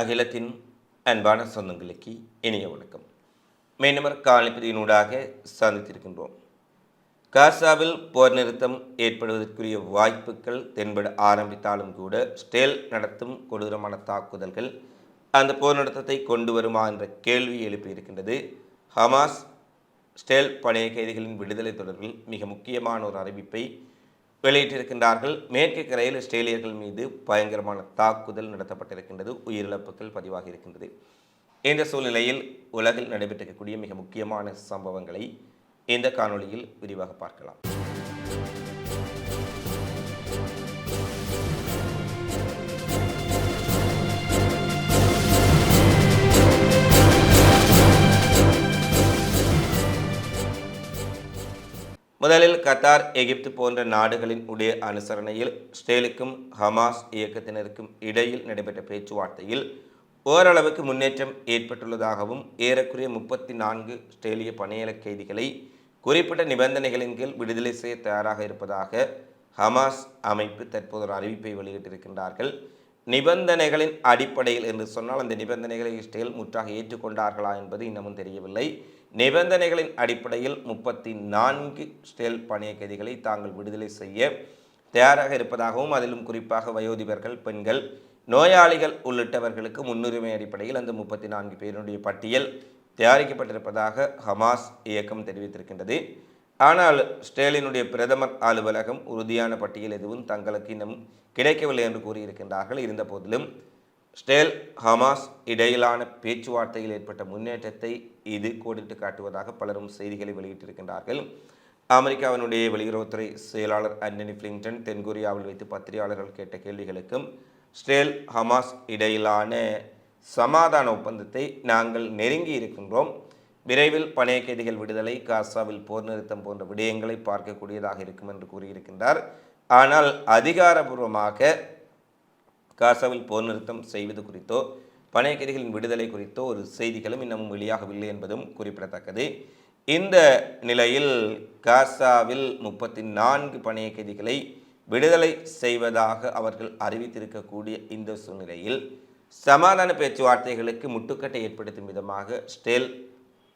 அகிலத்தின் அன்பான சொந்தங்களுக்கு இனிய வணக்கம். மீனவர் காலிப்பதியினூடாக சந்தித்திருக்கின்றோம். காசாவில் போர் நிறுத்தம் ஏற்படுவதற்குரிய வாய்ப்புகள் தென்பட ஆரம்பித்தாலும் கூட ஸ்டேல் நடத்தும் கொடூரமான தாக்குதல்கள் அந்த போர் நிறுத்தத்தை கொண்டு வருமா என்ற கேள்வி எழுப்பியிருக்கின்றது. ஹமாஸ் ஸ்டேல் பழைய கைதிகளின் விடுதலை தொடர்பில் மிக முக்கியமான ஒரு அறிவிப்பை வெளியிட்டிருக்கின்றார்கள். மேற்கு கரையில் இஸ்ரேலியர்கள் மீது பயங்கரமான தாக்குதல் நடத்தப்பட்டிருக்கின்றது. உயிரிழப்புகள் பதிவாகி இருக்கின்றது. இந்த சூழ்நிலையில் உலகில் நடைபெற்றிருக்கக்கூடிய மிக முக்கியமான சம்பவங்களை இந்த காணொளியில் விரிவாக பார்க்கலாம். முதலில் கத்தார் எகிப்து போன்ற நாடுகளின் உடைய அனுசரணையில் ஸ்டேலுக்கும் ஹமாஸ் இயக்கத்தினருக்கும் இடையில் நடைபெற்ற பேச்சுவார்த்தையில் ஓரளவுக்கு முன்னேற்றம் ஏற்பட்டுள்ளதாகவும் ஏறக்குறைய முப்பத்தி நான்கு ஸ்டேலிய பணியாள கைதிகளை குறிப்பிட்ட நிபந்தனைகளின் கீழ் விடுதலை செய்ய தயாராக இருப்பதாக ஹமாஸ் அமைப்பு தற்போது ஒரு அறிவிப்பை வெளியிட்டிருக்கின்றார்கள். நிபந்தனைகளின் அடிப்படையில் என்று சொன்னால் அந்த நிபந்தனைகளை இஸ்ரேல் முற்றாக ஏற்றுக்கொண்டார்களா என்பது இன்னமும் தெரியவில்லை. நிபந்தனைகளின் அடிப்படையில் முப்பத்தி நான்கு ஸ்டேல் பணிய கைதிகளை தாங்கள் விடுதலை செய்ய தயாராக இருப்பதாகவும் அதிலும் குறிப்பாக வயோதிபர்கள் பெண்கள் நோயாளிகள் உள்ளிட்டவர்களுக்கு முன்னுரிமை அடிப்படையில் அந்த முப்பத்தி நான்கு பேருடைய பட்டியல் தயாரிக்கப்பட்டிருப்பதாக ஹமாஸ் இயக்கம் தெரிவித்திருக்கின்றது. ஆனால் ஸ்டேலினுடைய பிரதமர் அலுவலகம் உறுதியான பட்டியல் எதுவும் தங்களுக்கு இன்னும் கிடைக்கவில்லை என்று கூறியிருக்கின்றார்கள். இருந்த போதிலும் ஸ்டேல் ஹமாஸ் இடையிலான பேச்சுவார்த்தையில் ஏற்பட்ட முன்னேற்றத்தை இது கோடிட்டு காட்டுவதாக பலரும் செய்திகளை வெளியிட்டிருக்கின்றார்கள். அமெரிக்காவினுடைய வெளியுறவுத்துறை செயலாளர் அன்னனி பிளிங்டன் தென்கொரியாவில் வைத்து பத்திரிகையாளர்கள் கேட்ட கேள்விகளுக்கும் ஸ்ரேல் ஹமாஸ் இடையிலான சமாதான ஒப்பந்தத்தை நாங்கள் நெருங்கி இருக்கின்றோம். விரைவில் பணைய கைதிகள் விடுதலை காசாவில் போர் நிறுத்தம் போன்ற விடயங்களை பார்க்கக்கூடியதாக இருக்கும் என்று கூறியிருக்கின்றார். ஆனால் அதிகாரபூர்வமாக காசாவில் போர் நிறுத்தம் செய்வது குறித்தோ பணைய கைதிகளின் விடுதலை குறித்த ஒரு செய்திகளும் இன்னமும் வெளியாகவில்லை என்பதும் குறிப்பிடத்தக்கது. இந்த நிலையில் காசாவில் முப்பத்தி நான்கு பணைய கைதிகளை விடுதலை செய்வதாக அவர்கள் அறிவித்திருக்கக்கூடிய இந்த சூழ்நிலையில் சமாதான பேச்சுவார்த்தைகளுக்கு முட்டுக்கட்டை ஏற்படுத்தும் விதமாக ஸ்டேல்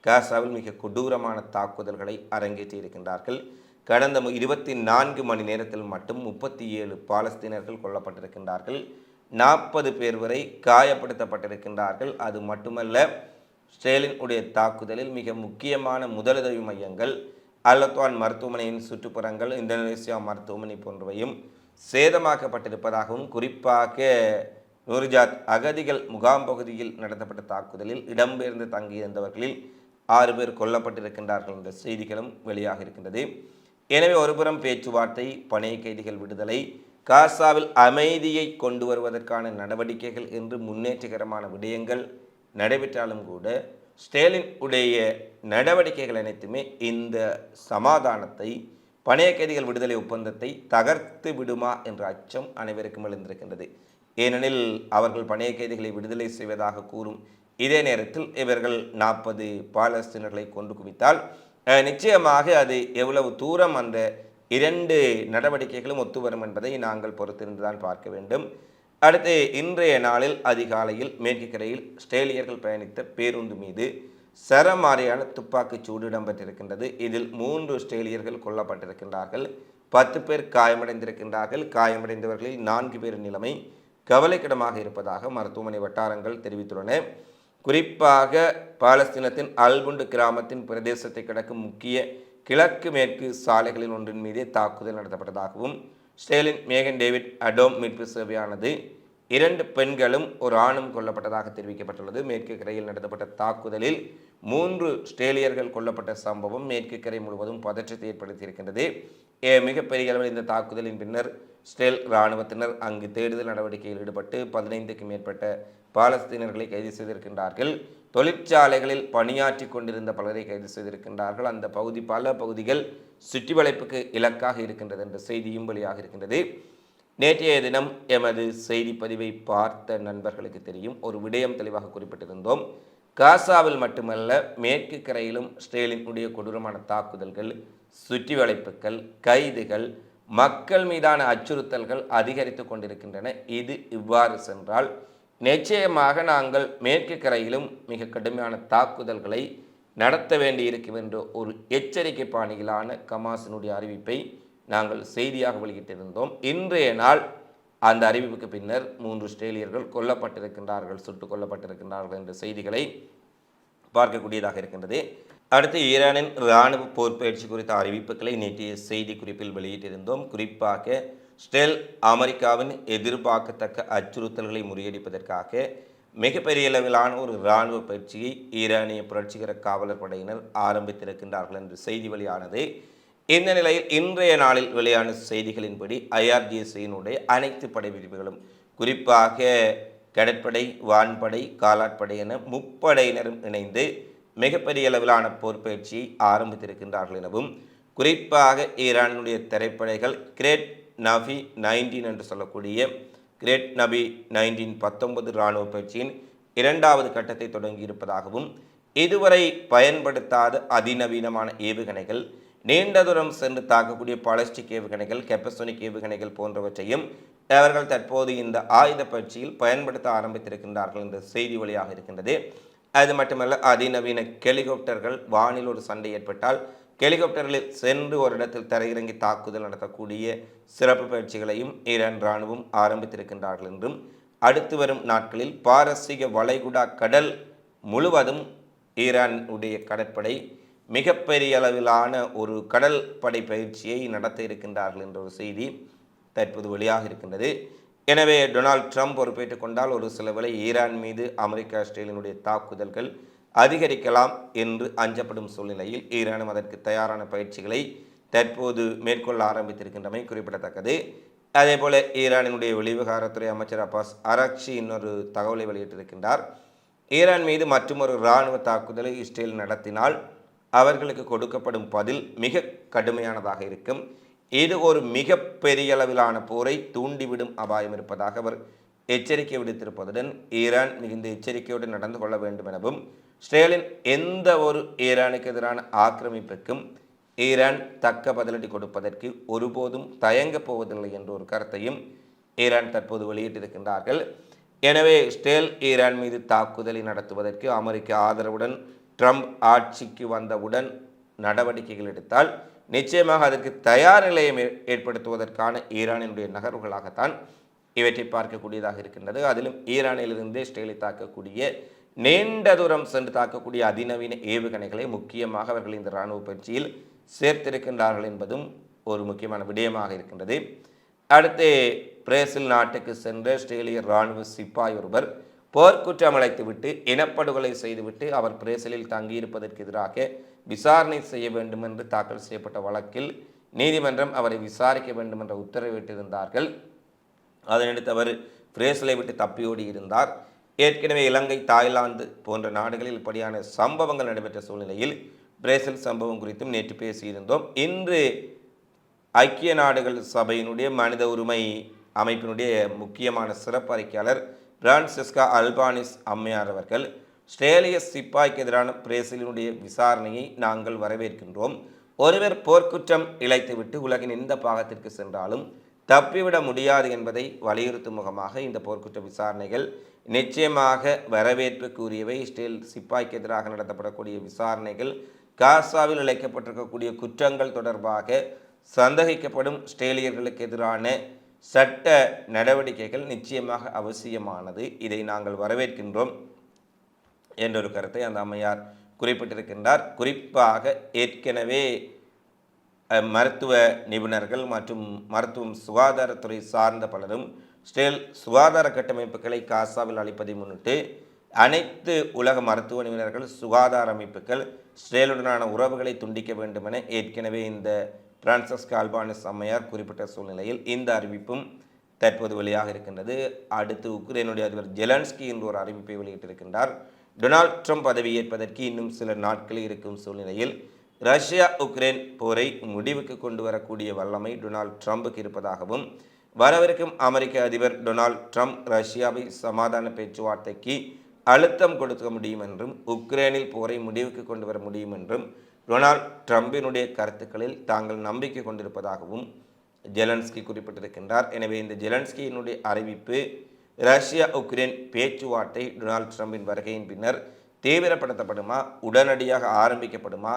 காசாவில் மிக கொடூரமான தாக்குதல்களை அரங்கேற்றி இருக்கின்றார்கள். கடந்த இருபத்தி நான்கு மணி நேரத்தில் மட்டும் முப்பத்தி ஏழு பாலஸ்தீனர்கள் கொல்லப்பட்டிருக்கின்றார்கள். நாற்பது பேர் வரை காயப்படுத்தப்பட்டிருக்கின்றார்கள். அது மட்டுமல்ல ஸ்டேலின் உடைய தாக்குதலில் மிக முக்கியமான முதலுதவி மையங்கள் அல்லத்வான் மருத்துவமனையின் சுற்றுப்புறங்கள் இந்தோனேசியா மருத்துவமனை போன்றவையும் சேதமாக்கப்பட்டிருப்பதாகவும் குறிப்பாக நூர்ஜாத் அகதிகள் முகாம் பகுதியில் நடத்தப்பட்ட தாக்குதலில் இடம்பெயர்ந்து தங்கியிருந்தவர்களில் ஆறு பேர் கொல்லப்பட்டிருக்கின்றார்கள் என்ற செய்திகளும் வெளியாக இருக்கின்றது எனவே ஒருபுறம் பேச்சுவார்த்தை பணைய கைதிகள் விடுதலை காசாவில் அமைதியை கொண்டு வருவதற்கான நடவடிக்கைகள் என்று முன்னேற்றகரமான விடயங்கள் நடைபெற்றாலும் கூட ஸ்டேலின் உடைய நடவடிக்கைகள் அனைத்துமே இந்த சமாதானத்தை பணைய கைதிகள் விடுதலை ஒப்பந்தத்தை தகர்த்து விடுமா என்ற அச்சம் அனைவருக்கும் எழுந்திருக்கின்றது. ஏனெனில் அவர்கள் பணைய கைதிகளை விடுதலை செய்வதாக கூறும் இதே நேரத்தில் இவர்கள் நாற்பது பாலஸ்தீனர்களை கொண்டு குவித்தால் நிச்சயமாக அது எவ்வளவு தூரம் அந்த இரண்டு நடவடிக்கைகளும் ஒத்து வரும் என்பதை நாங்கள் பொறுத்திருந்துதான் பார்க்க வேண்டும். அடுத்து இன்றைய நாளில் அதிகாலையில் மேற்கு கரையில் ஸ்டேலியர்கள் பயணித்த பேருந்து மீது சரமாரியான துப்பாக்கிச் சூடு இடம்பெற்றிருக்கின்றது. இதில் மூன்று ஸ்ட்ரேலியர்கள் கொல்லப்பட்டிருக்கின்றார்கள். பத்து பேர் காயமடைந்திருக்கின்றார்கள். காயமடைந்தவர்களில் நான்கு பேர் நிலைமை கவலைக்கிடமாக இருப்பதாக மருத்துவமனை வட்டாரங்கள் தெரிவித்துள்ளன. குறிப்பாக பாலஸ்தீனத்தின் அல்புண்டு கிராமத்தின் பிரதேசத்தை கிடக்கும் முக்கிய கிழக்கு மேற்கு சாலைகளில் ஒன்றின் மீதே தாக்குதல் நடத்தப்பட்டதாகவும் ஸ்டேலின் மேகன் டேவிட் அடோம் மீட்பு சேவையானது இரண்டு பெண்களும் ஒரு ஆணும் கொல்லப்பட்டதாக தெரிவிக்கப்பட்டுள்ளது. மேற்கு கரையில் நடத்தப்பட்ட தாக்குதலில் மூன்று ஸ்ட்ரேலியர்கள் கொல்லப்பட்ட சம்பவம் மேற்கு கரை முழுவதும் பதற்றத்தை ஏற்படுத்தியிருக்கின்றது. மிகப்பெரிய அளவில் இந்த தாக்குதலின் பின்னர் ஸ்டேல் இராணுவத்தினர் அங்கு தேடுதல் நடவடிக்கையில் ஈடுபட்டு பதினைந்துக்கு மேற்பட்ட பாலஸ்தீனர்களை கைது செய்திருக்கின்றார்கள். தொழிற்சாலைகளில் பணியாற்றி கொண்டிருந்த பலரை கைது செய்திருக்கின்றார்கள். அந்த பகுதி பல பகுதிகள் சுற்றி வளைப்புக்கு இலக்காக இருக்கின்றது என்ற செய்தியும் வெளியாக இருக்கின்றது. நேற்றைய தினம் எமது செய்தி பதிவை பார்த்த நண்பர்களுக்கு தெரியும். ஒரு விடயம் தெளிவாக குறிப்பிட்டிருந்தோம். காசாவில் மட்டுமல்ல மேற்கு கரையிலும் ஸ்டேலினுடைய கொடூரமான தாக்குதல்கள் சுற்றி வளைப்புகள் கைதுகள் மக்கள் மீதான அச்சுறுத்தல்கள் அதிகரித்து கொண்டிருக்கின்றன. இது இவ்வாறு சென்றால் நிச்சயமாக நாங்கள் மேற்கு கரையிலும் மிக கடுமையான தாக்குதல்களை நடத்த வேண்டியிருக்கும் என்ற ஒரு எச்சரிக்கை பாணியிலான கமாசினுடைய அறிவிப்பை நாங்கள் செய்தியாக வெளியிட்டிருந்தோம். இன்றைய நாள் அந்த அறிவிப்புக்கு பின்னர் மூன்று ஆஸ்திரேலியர்கள் கொல்லப்பட்டிருக்கின்றார்கள் சுட்டுக் கொல்லப்பட்டிருக்கின்றார்கள் என்ற செய்திகளை பார்க்கக்கூடியதாக இருக்கின்றது. அடுத்து ஈரானின் இராணுவ போர் பயிற்சி குறித்த அறிவிப்புகளை நேற்றைய செய்தி குறிப்பில் வெளியிட்டிருந்தோம். குறிப்பாக ஸ்டில் அமெரிக்காவின் எதிர்பார்க்கத்தக்க அச்சுறுத்தல்களை முறியடிப்பதற்காக மிகப்பெரிய அளவிலான ஒரு இராணுவ பயிற்சியை ஈரானிய புரட்சிகர காவலர் படையினர் ஆரம்பித்திருக்கின்றார்கள் என்று செய்தி வெளியானது. இந்த நிலையில் இன்றைய நாளில் வெளியான செய்திகளின்படி ஐஆர்ஜிஎஸ்ஐயினுடைய அனைத்து படை பிரிவுகளும் குறிப்பாக கடற்படை வான்படை காலாட்படை என முப்படையினரும் இணைந்து மிகப்பெரிய அளவிலான போர் பயிற்சியை ஆரம்பித்திருக்கின்றார்கள் எனவும் குறிப்பாக ஈரானுடைய திரைப்படைகள் கிரேட் நபி நைன்டீன் என்று சொல்லக்கூடிய கிரேட் நபி நைன்டீன் பத்தொன்பது இராணுவ பயிற்சியின் இரண்டாவது கட்டத்தை தொடங்கியிருப்பதாகவும் இதுவரை பயன்படுத்தாத அதிநவீனமான ஏவுகணைகள் நீண்ட தூரம் சென்று தாக்கக்கூடிய பாலஸ்டிக் ஏவுகணைகள் கெப்பசோனிக் ஏவுகணைகள் போன்றவற்றையும் அவர்கள் தற்போது இந்த ஆயுத பயிற்சியில் பயன்படுத்த ஆரம்பித்திருக்கின்றார்கள் என்ற செய்தி வழியாக இருக்கின்றது. அது மட்டுமல்ல அதிநவீன ஹெலிகாப்டர்கள் வானில் ஒரு சண்டை ஏற்பட்டால் ஹெலிகாப்டர்களில் சென்று ஒரு இடத்தில் தரையிறங்கி தாக்குதல் நடத்தக்கூடிய சிறப்பு பயிற்சிகளையும் ஈரான் இராணுவம் ஆரம்பித்திருக்கின்றார்கள் என்றும் அடுத்து வரும் நாட்களில் பாரசீக வளைகுடா கடல் முழுவதும் ஈரானுடைய கடற்படை மிகப்பெரிய அளவிலான ஒரு கடல் படை பயிற்சியை நடத்த இருக்கின்றார்கள் என்ற ஒரு செய்தி தற்போது வெளியாக இருக்கின்றது. எனவே டொனால்ட் ட்ரம்ப் பொறுப்பேற்றுக் கொண்டால் ஒரு சில வேளை ஈரான் மீது அமெரிக்கா ஆஸ்திரேலியனுடைய தாக்குதல்கள் அதிகரிக்கலாம் என்று அஞ்சப்படும் சூழ்நிலையில் ஈரானும் அதற்கு தயாரான பயிற்சிகளை தற்போது மேற்கொள்ள ஆரம்பித்திருக்கின்றமை குறிப்பிடத்தக்கது. அதேபோல ஈரானினுடைய வெளிவிவகாரத்துறை அமைச்சர் அப்பாஸ் அராக்ஷி இன்னொரு தகவலை வெளியிட்டிருக்கின்றார். ஈரான் மீது மற்றொரு இராணுவ தாக்குதலை இஸ்ரேல் நடத்தினால் அவர்களுக்கு கொடுக்கப்படும் பதில் மிக கடுமையானதாக இருக்கும். இது ஒரு மிக பெரிய அளவிலான போரை தூண்டிவிடும் அபாயம் இருப்பதாக அவர் எச்சரிக்கை விடுத்திருப்பதுடன் ஈரான் மிகுந்த எச்சரிக்கையோடு நடந்து கொள்ள வேண்டும் எனவும் ஸ்டேலின் எந்த ஒரு ஈரானுக்கு எதிரான ஆக்கிரமிப்புக்கும் ஈரான் தக்க பதிலடி கொடுப்பதற்கு ஒருபோதும் தயங்கப் போவதில்லை என்ற ஒரு கருத்தையும் ஈரான் தற்போது வெளியிட்டிருக்கின்றார்கள். எனவே ஸ்டேல் ஈரான் மீது தாக்குதலை நடத்துவதற்கு அமெரிக்க ஆதரவுடன் ட்ரம்ப் ஆட்சிக்கு வந்தவுடன் நடவடிக்கைகள் எடுத்தால் நிச்சயமாக அதற்கு தயார் நிலையம் ஏ- ஏற்படுத்துவதற்கான ஈரானினுடைய நகர்வுகளாகத்தான் இவற்றை பார்க்கக்கூடியதாக இருக்கின்றது. அதிலும் ஈரானிலிருந்தே ஸ்டேலை தாக்கக்கூடிய நீண்ட தூரம் சென்று தாக்கக்கூடிய அதிநவீன ஏவுகணைகளை முக்கியமாக அவர்கள் இந்த இராணுவ பயிற்சியில் சேர்த்திருக்கின்றார்கள் என்பதும் ஒரு முக்கியமான விடயமாக இருக்கின்றது. அடுத்து பிரேசில் நாட்டுக்கு சென்ற ஆஸ்திரேலிய இராணுவ சிப்பாய் ஒருவர் போர்க்குற்றம் அழைத்துவிட்டு இனப்படுகொலை செய்துவிட்டு அவர் பிரேசிலில் தங்கியிருப்பதற்கு எதிராக விசாரணை செய்ய வேண்டும் என்று தாக்கல் செய்யப்பட்ட வழக்கில் நீதிமன்றம் அவரை விசாரிக்க வேண்டும் என்ற உத்தரவிட்டிருந்தார்கள். அதனடுத்து அவர் பிரேசிலை விட்டு தப்பியோடி இருந்தார் ஏற்கனவே இலங்கை தாய்லாந்து போன்ற நாடுகளில் இப்படியான சம்பவங்கள் நடைபெற்ற சூழ்நிலையில் பிரேசில் சம்பவம் குறித்தும் நேற்று பேசியிருந்தோம். இன்று ஐக்கிய நாடுகள் சபையினுடைய மனித உரிமை அமைப்பினுடைய முக்கியமான சிறப்பு அறிக்கையாளர் பிரான்சிஸ்கா அல்பானிஸ் அம்மையார் அவர்கள் ஆஸ்திரேலிய சிப்பாய்க்கு எதிரான பிரேசிலினுடைய விசாரணையை நாங்கள் வரவேற்கின்றோம். ஒருவர் போர்க்குற்றம் இழைத்துவிட்டு உலகின் எந்த பாகத்திற்கு சென்றாலும் தப்பிவிட முடியாது என்பதை வலியுறுத்தும் முகமாக இந்த போர்க்குற்ற விசாரணைகள் நிச்சயமாக வரவேற்புக்குரியவை. இஸ்ரேல் சிப்பாய்க்கு எதிராக நடத்தப்படக்கூடிய விசாரணைகள் காசாவில் இழைக்கப்பட்டிருக்கக்கூடிய குற்றங்கள் தொடர்பாக சந்தேகிக்கப்படும் ஆஸ்திரேலியர்களுக்கு எதிரான சட்ட நடவடிக்கைகள் நிச்சயமாக அவசியமானது. இதை நாங்கள் வரவேற்கின்றோம் என்றொரு கருத்தை அந்த அம்மையார் குறிப்பிட்டிருக்கின்றார். குறிப்பாக ஏற்கனவே மருத்துவ நிபுணர்கள் மற்றும் மருத்துவம் சுகாதாரத்துறை சார்ந்த பலரும் ஸ்டேல் சுகாதார கட்டமைப்புகளை காசாவில் அளிப்பதை முன்னிட்டு அனைத்து உலக மருத்துவ நிபுணர்கள் சுகாதார அமைப்புகள் ஸ்டேலுடனான உறவுகளை துண்டிக்க வேண்டும் என ஏற்கனவே இந்த பிரான்சஸ் கால்பானிஸ் அம்மையார் குறிப்பிட்ட சூழ்நிலையில் இந்த அறிவிப்பும் தற்போது வெளியாக இருக்கின்றது. அடுத்து உக்ரைனுடைய அதிபர் ஜெலன்ஸ்கி என்று ஒரு அறிவிப்பை வெளியிட்டிருக்கின்றார். டொனால்ட் ட்ரம்ப் பதவியேற்பதற்கு இன்னும் சில நாட்களில் இருக்கும் சூழ்நிலையில் ரஷ்யா உக்ரைன் போரை முடிவுக்கு கொண்டு வரக்கூடிய வல்லமை டொனால்ட் ட்ரம்புக்கு இருப்பதாகவும் வரவிருக்கும் அமெரிக்க அதிபர் டொனால்ட் ட்ரம்ப் ரஷ்யாவை சமாதான பேச்சுவார்த்தைக்கு அழுத்தம் கொடுக்க முடியும் என்றும் உக்ரைனில் போரை முடிவுக்கு கொண்டு வர முடியும் என்றும் டொனால்ட் ட்ரம்பினுடைய கருத்துக்களில் தாங்கள் நம்பிக்கை கொண்டிருப்பதாகவும் ஜெலன்ஸ்கி குறிப்பிட்டிருக்கின்றார். எனவே இந்த ஜெலன்ஸ்கியினுடைய அறிவிப்பு ரஷ்யா உக்ரைன் பேச்சுவார்த்தை டொனால்ட் ட்ரம்பின் வருகையின் பின்னர் தீவிரப்படுத்தப்படுமா உடனடியாக ஆரம்பிக்கப்படுமா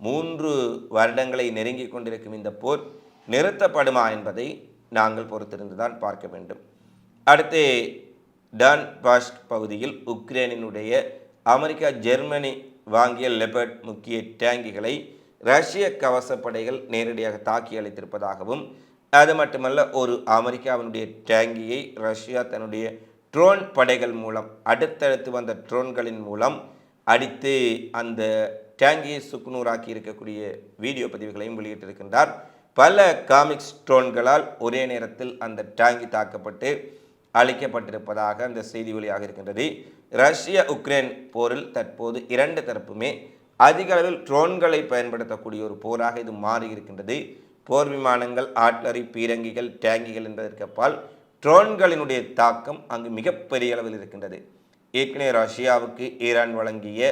மூன்று வருடங்களை நெருங்கி கொண்டிருக்கும் இந்த போர் நிறுத்தப்படுமா என்பதை நாங்கள் பொறுத்திருந்துதான் பார்க்க வேண்டும். அடுத்து டான் பாஸ்க் பகுதியில் உக்ரைனினுடைய அமெரிக்கா ஜெர்மனி வாங்கிய லெபர்ட் முக்கிய டேங்கிகளை ரஷ்ய கவசப்படைகள் நேரடியாக தாக்கி அளித்திருப்பதாகவும் அது மட்டுமல்ல ஒரு அமெரிக்காவினுடைய டேங்கியை ரஷ்யா தன்னுடைய ட்ரோன் படைகள் மூலம் அடுத்தடுத்து வந்த ட்ரோன்களின் மூலம் அடித்து அந்த டேங்கியை சுக்குநூறாக்கி இருக்கக்கூடிய வீடியோ பதிவுகளையும் வெளியிட்டிருக்கின்றார். பல காமிக்ஸ் ட்ரோன்களால் ஒரே நேரத்தில் அந்த டேங்கி தாக்கப்பட்டு அளிக்கப்பட்டிருப்பதாக அந்த செய்தி வெளியாக இருக்கின்றது. ரஷ்ய உக்ரைன் போரில் தற்போது இரண்டு தரப்புமே அதிக அளவில் ட்ரோன்களை பயன்படுத்தக்கூடிய ஒரு போராக இது மாறி இருக்கின்றது. போர் விமானங்கள் ஆட்லரி பீரங்கிகள் டேங்கிகள் என்பதற்கு அப்பால் ட்ரோன்களினுடைய தாக்கம் அங்கு மிகப்பெரிய அளவில் இருக்கின்றது. ஏற்கனவே ரஷ்யாவுக்கு ஈரான் வழங்கிய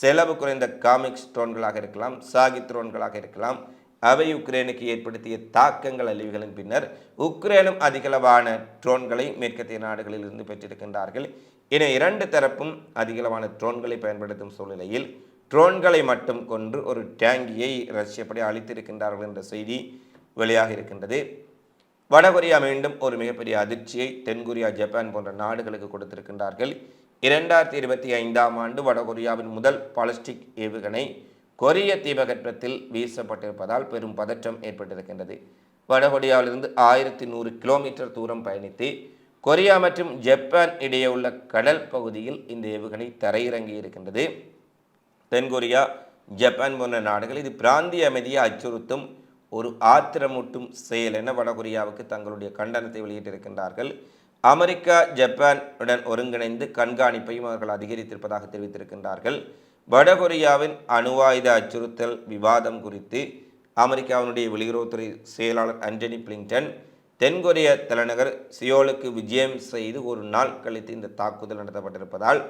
செலவு குறைந்த காமிக்ஸ் ட்ரோன்களாக இருக்கலாம் சாகி ட்ரோன்களாக இருக்கலாம் அவை உக்ரைனுக்கு ஏற்படுத்திய தாக்கங்கள் அழிவுகளின் பின்னர் உக்ரைனும் அதிகளவான ட்ரோன்களை மேற்கத்திய நாடுகளில் இருந்து பெற்றிருக்கின்றார்கள். என இரண்டு தரப்பும் அதிகளவான ட்ரோன்களை பயன்படுத்தும் சூழ்நிலையில் ட்ரோன்களை மட்டும் கொன்று ஒரு டேங்கியை ரஷ்யப்படி அளித்திருக்கின்றார்கள் என்ற செய்தி வெளியாக இருக்கின்றது. வடகொரியா மீண்டும் ஒரு மிகப்பெரிய அதிர்ச்சியை தென்கொரியா ஜப்பான் போன்ற நாடுகளுக்கு கொடுத்திருக்கின்றார்கள். இரண்டாயிரத்தி இருபத்தி ஐந்தாம் ஆண்டு வடகொரியாவின் முதல் பாலிஸ்டிக் ஏவுகணை கொரிய தீபகற்பத்தில் வீசப்பட்டிருப்பதால் பெரும் பதற்றம் ஏற்பட்டிருக்கின்றது. வடகொரியாவிலிருந்து ஆயிரத்தி நூறு கிலோமீட்டர் தூரம் பயணித்து கொரியா மற்றும் ஜப்பான் இடையே உள்ள கடல் பகுதியில் இந்த ஏவுகணை தரையிறங்கி இருக்கின்றது. தென்கொரியா ஜப்பான் போன்ற நாடுகள் இது பிராந்திய அமைதியை அச்சுறுத்தும் ஒரு ஆத்திரமூட்டும் செயல் என வடகொரியாவுக்கு தங்களுடைய கண்டனத்தை வெளியிட்டிருக்கின்றார்கள். அமெரிக்கா ஜப்பான் உடன் ஒருங்கிணைந்து கண்காணிப்பையும் அவர்கள் அதிகரித்திருப்பதாக தெரிவித்திருக்கின்றார்கள். வடகொரியாவின் அணுவாயுத அச்சுறுத்தல் விவாதம் குறித்து அமெரிக்காவினுடைய வெளியுறவுத்துறை செயலாளர் அஞ்சனி பிளிங்டன் தென்கொரிய தலைநகர் சியோலுக்கு விஜயம் செய்து ஒரு நாள் கழித்து இந்த தாக்குதல் நடத்தப்பட்டிருப்பதால்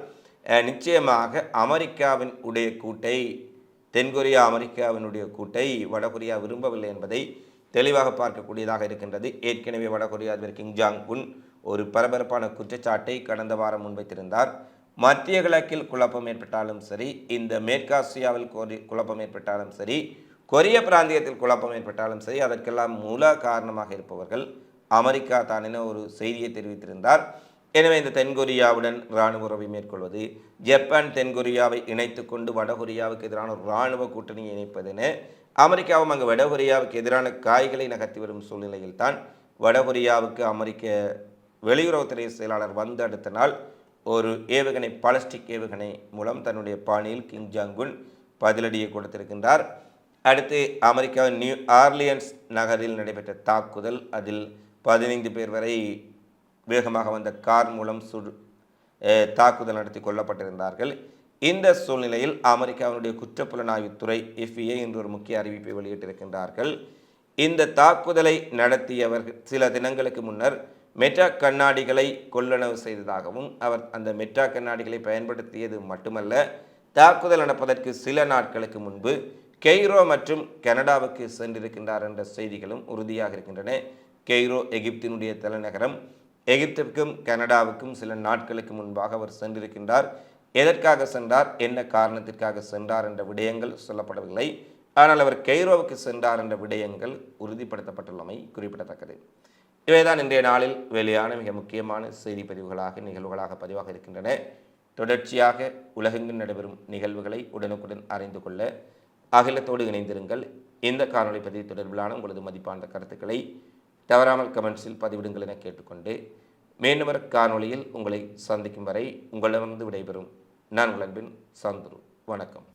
நிச்சயமாக அமெரிக்காவின் உடைய கூட்டை தென்கொரியா அமெரிக்காவினுடைய கூட்டை வடகொரியா விரும்பவில்லை என்பதை தெளிவாக பார்க்கக்கூடியதாக இருக்கின்றது. ஏற்கனவே வடகொரியா அதிபர் கிங் ஜாங் உன் ஒரு பரபரப்பான குற்றச்சாட்டை கடந்த வாரம் முன்வைத்திருந்தார். மத்திய கிழக்கில் குழப்பம் ஏற்பட்டாலும் சரி இந்த மேற்காசியாவில் கோரி குழப்பம் ஏற்பட்டாலும் சரி கொரிய பிராந்தியத்தில் குழப்பம் ஏற்பட்டாலும் சரி அதற்கெல்லாம் மூல காரணமாக இருப்பவர்கள் அமெரிக்கா தான் என ஒரு செய்தியை தெரிவித்திருந்தார். எனவே இந்த தென்கொரியாவுடன் இராணுவ உறவை மேற்கொள்வது ஜப்பான் தென்கொரியாவை இணைத்து கொண்டு வடகொரியாவுக்கு எதிரான ஒரு இராணுவ கூட்டணியை இணைப்பதென அமெரிக்காவும் அங்கு வடகொரியாவுக்கு எதிரான காய்களை நகர்த்தி வரும் சூழ்நிலையில்தான் வடகொரியாவுக்கு அமெரிக்க வெளியுறவுத்துறை செயலாளர் வந்து அடுத்த நாள் ஒரு ஏவுகணை பாலஸ்டிக் ஏவுகணை மூலம் தன்னுடைய பாணியில் கிம் ஜாங்குன் பதிலடியை கொடுத்திருக்கின்றார். அடுத்து அமெரிக்காவின் நியூ ஆர்லியன்ஸ் நகரில் நடைபெற்ற தாக்குதல். அதில் பதினைந்து பேர் வரை வேகமாக வந்த கார் மூலம் சுடு தாக்குதல் நடத்தி கொல்லப்பட்டிருந்தார்கள். இந்த சூழ்நிலையில் அமெரிக்காவினுடைய குற்றப்புலனாய்வுத்துறை எஃப்இஏ இன்று ஒரு முக்கிய அறிவிப்பை வெளியிட்டிருக்கின்றார்கள். இந்த தாக்குதலை நடத்தியவர்கள் சில தினங்களுக்கு முன்னர் மெட்டா கண்ணாடிகளை கொள்ளளவு செய்ததாகவும் அவர் அந்த மெட்டா கண்ணாடிகளை பயன்படுத்தியது மட்டுமல்ல தாக்குதல் நடப்பதற்கு சில நாட்களுக்கு முன்பு கெய்ரோ மற்றும் கனடாவுக்கு சென்றிருக்கின்றார் என்ற செய்திகளும் உறுதியாக இருக்கின்றன. கெய்ரோ எகிப்தினுடைய தலைநகரம் எகிப்திற்கும் கனடாவுக்கும் சில நாட்களுக்கு முன்பாக அவர் சென்றிருக்கின்றார். எதற்காக சென்றார் என்ன காரணத்திற்காக சென்றார் என்ற விடயங்கள் சொல்லப்படவில்லை. ஆனால் அவர் கெய்ரோவுக்கு சென்றார் என்ற விடயங்கள் உறுதிப்படுத்தப்பட்டுள்ளமை குறிப்பிடத்தக்கது. இவைதான் இன்றைய நாளில் வெளியான மிக முக்கியமான செய்தி பதிவுகளாக நிகழ்வுகளாக பதிவாக இருக்கின்றன. தொடர்ச்சியாக உலகெங்கும் நடைபெறும் நிகழ்வுகளை உடனுக்குடன் அறிந்து கொள்ள அகிலத்தோடு இணைந்திருங்கள். இந்த காணொலி பதிவு தொடர்பிலான உங்களது மதிப்பான கருத்துக்களை தவறாமல் கமெண்ட்ஸில் பதிவிடுங்கள் என கேட்டுக்கொண்டு மீண்டும் ஒரு காணொலியில் உங்களை சந்திக்கும் வரை உங்களிடமிருந்து விடைபெறும் நான் உங்கள் அன்பின் சந்துரு. வணக்கம்.